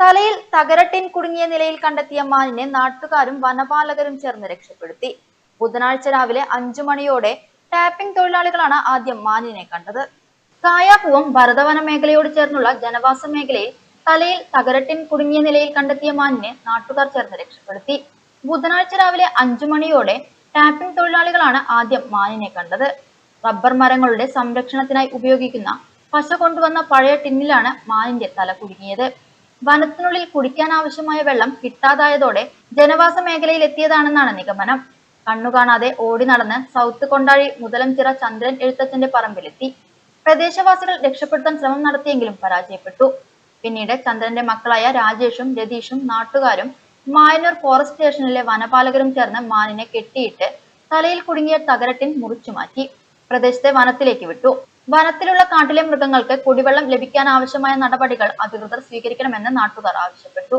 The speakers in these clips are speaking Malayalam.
തലയിൽ തകരട്ടിൻ കുടുങ്ങിയ നിലയിൽ കണ്ടെത്തിയ മാനിനെ നാട്ടുകാരും വനപാലകരും ചേർന്ന് രക്ഷപ്പെടുത്തി. ബുധനാഴ്ച രാവിലെ അഞ്ചു മണിയോടെ ടാപ്പിംഗ് തൊഴിലാളികളാണ് ആദ്യം മാനിനെ കണ്ടത്. കായാപ്പുവും ഭരതവന മേഖലയോട് ചേർന്നുള്ള ജനവാസ മേഖലയിൽ തലയിൽ തകരട്ടിൻ കുടുങ്ങിയ നിലയിൽ കണ്ടെത്തിയ മാനിനെ നാട്ടുകാർ ചേർന്ന് രക്ഷപ്പെടുത്തി. ബുധനാഴ്ച രാവിലെ അഞ്ചു മണിയോടെ ടാപ്പിംഗ് തൊഴിലാളികളാണ് ആദ്യം മാനിനെ കണ്ടത്. റബ്ബർ മരങ്ങളുടെ സംരക്ഷണത്തിനായി ഉപയോഗിക്കുന്ന പശ കൊണ്ടുവന്ന പഴയ ടിന്നിലാണ് മാനിന്റെ തല കുടുങ്ങിയത്. വനത്തിനുള്ളിൽ കുടിക്കാൻ ആവശ്യമായ വെള്ളം കിട്ടാതായതോടെ ജനവാസ മേഖലയിൽ എത്തിയതാണെന്നാണ് നിഗമനം. കണ്ണുകാണാതെ ഓടി നടന്ന് സൗത്ത് കൊണ്ടാഴി മുതലംചിറ ചന്ദ്രൻ എഴുത്തച്ഛന്റെ പറമ്പിലെത്തി. പ്രദേശവാസികൾ രക്ഷപ്പെടുത്താൻ ശ്രമം നടത്തിയെങ്കിലും പരാജയപ്പെട്ടു. പിന്നീട് ചന്ദ്രന്റെ മക്കളായ രാജേഷും രതീഷും നാട്ടുകാരും മായനൂർ ഫോറസ്റ്റ് സ്റ്റേഷനിലെ വനപാലകരും ചേർന്ന് മാനിനെ കെട്ടിയിട്ട് തലയിൽ കുടുങ്ങിയ തകരട്ടിൻ മുറിച്ചു മാറ്റി പ്രദേശത്തെ വനത്തിലേക്ക് വിട്ടു. വനത്തിലുള്ള കാട്ടിലെ മൃഗങ്ങൾക്ക് കുടിവെള്ളം ലഭിക്കാൻ ആവശ്യമായ നടപടികൾ അധികൃതർ സ്വീകരിക്കണമെന്ന് നാട്ടുകാർ ആവശ്യപ്പെട്ടു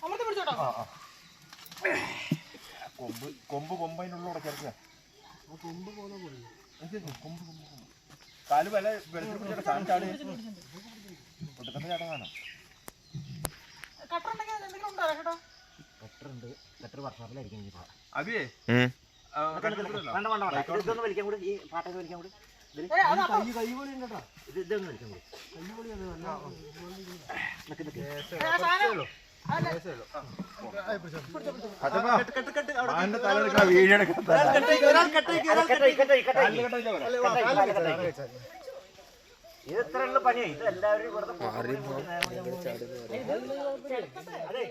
കൊമ്പ് കൊമ്പ്. കൊമ്പ് കൊമ്പ് കൊമ്പതിനുള്ള ചേർക്കുക കൊമ്പ് പോലെ കൊമ്പ് കൊമ്പ് കൊമ്പ് കാൽ വില വെള്ളത്തിൽ പിടിച്ചിട്ട് കേട്ടോ? കെട്ടറുണ്ട്. കട്ടർ വർഷാപ്പിലായിരിക്കും അബിയേ വേണ്ട വേണ്ട വേണ്ട. ഇത് ഇതൊന്ന് വലിക്കാൻ കൂടി ഈ പാട്ടൊക്കെ വലിക്കാൻ കൂടി. അപ്പൊ- ഇത് ഉള്ള പണിയായി ഇത് എല്ലാവരും മാറി അതെ.